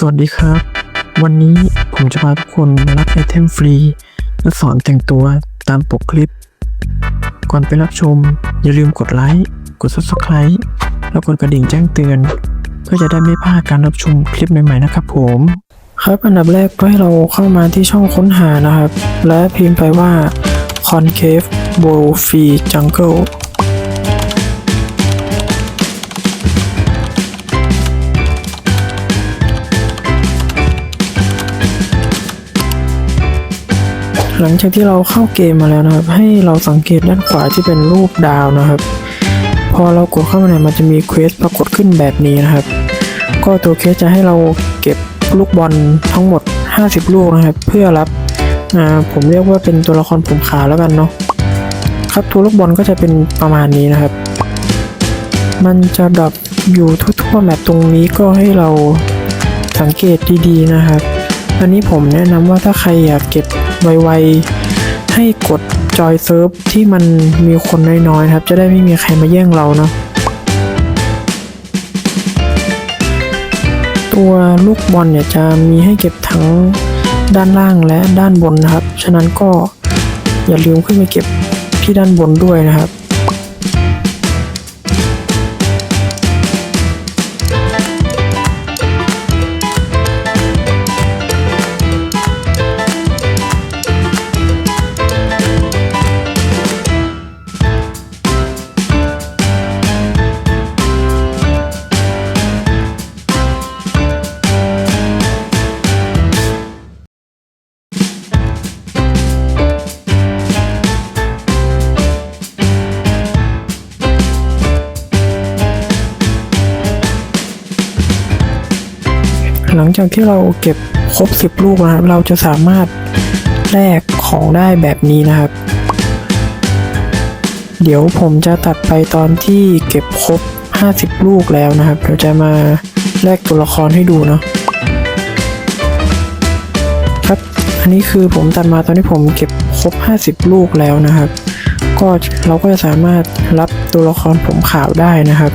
สวัสดีครับ วันนี้ผมจะพาทุกคนมารับไอเทมฟรี และสอนแต่งตัวตามปกคลิป ก่อนไปรับชม อย่าลืมกดไลค์ กด subscribe แล้วกดกระดิ่งแจ้งเตือน เพื่อจะได้ไม่พลาดการรับชมคลิปใหม่ๆนะครับผม ครับอันดับแรกก็ให้เราเข้ามาที่ช่องค้นหานะครับ และพิมพ์ไปว่า concave bow free jungle หลังจากที่เราเข้าเกมมาแล้วนะครับ ให้เราสังเกตด้านขวาที่เป็นรูปดาวนะครับ พอเรากดเข้ามาเนี่ยมันจะมีเควสปรากฏขึ้นแบบนี้นะครับ ก็ตัวเควสจะให้เราเก็บลูกบอลทั้งหมด 50 ลูกนะครับ เพื่อรับผมเรียกว่าเป็นตัวละครผมขาวแล้วกันเนาะครับตัวลูกบอลก็จะเป็นประมาณนี้นะครับ มันจะดรอปอยู่ทั่วๆแมปตรงนี้ก็ให้เราสังเกตดีๆนะครับ อันนี้ผมแนะนำว่าถ้าใครอยากเก็บ ไวๆ ให้กดจอยเซิร์ฟที่มันมีคนน้อยๆครับ จะได้ไม่มีใครมาแย่งเราเนาะตัวลูกบอลเนี่ยจะมีให้เก็บทั้งด้านล่างและด้านบนนะครับ ฉะนั้นก็อย่าลืมขึ้นไปเก็บที่ด้านบนด้วยนะครับ หลังจากที่เราเก็บครบ 10 ลูกนะครับ เราจะสามารถแลกของได้แบบนี้นะครับ เดี๋ยวผมจะตัดไปตอนที่เก็บครบ 50 ลูกแล้วนะครับเดี๋ยวจะมาแลกตัวละครให้ดูเนาะครับ อันนี้คือผมตัดมาตอนที่ผมเก็บครบ 50 ลูกแล้วนะครับ ก็เราก็จะสามารถรับตัวละครผมขาวได้นะครับ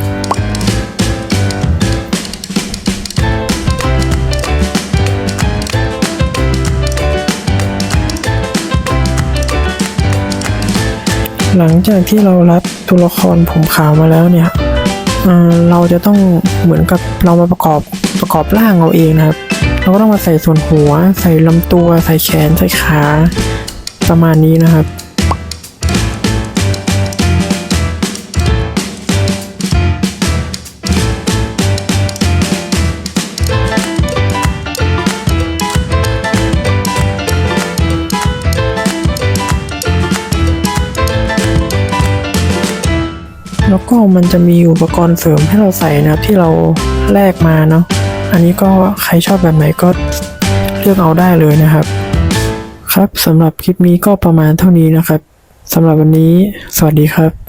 หลังจากที่เรารับตัวละครผมขาวมาแล้วเนี่ยเราจะต้องเหมือนกับเรามาประกอบประกอบร่างเราเองนะครับ เราก็ต้องมาใส่ส่วนหัว ใส่ลำตัว ใส่แขน ใส่ขา ประมาณนี้นะครับ แล้วก็มันจะมีอุปกรณ์เสริมให้เราใส่นะครับที่เราแลกมาเนาะอันนี้ก็ใครชอบแบบไหนก็เลือกเอาได้เลยนะครับ ครับสำหรับคลิปนี้ก็ประมาณเท่านี้นะครับสำหรับวันนี้ สวัสดีครับ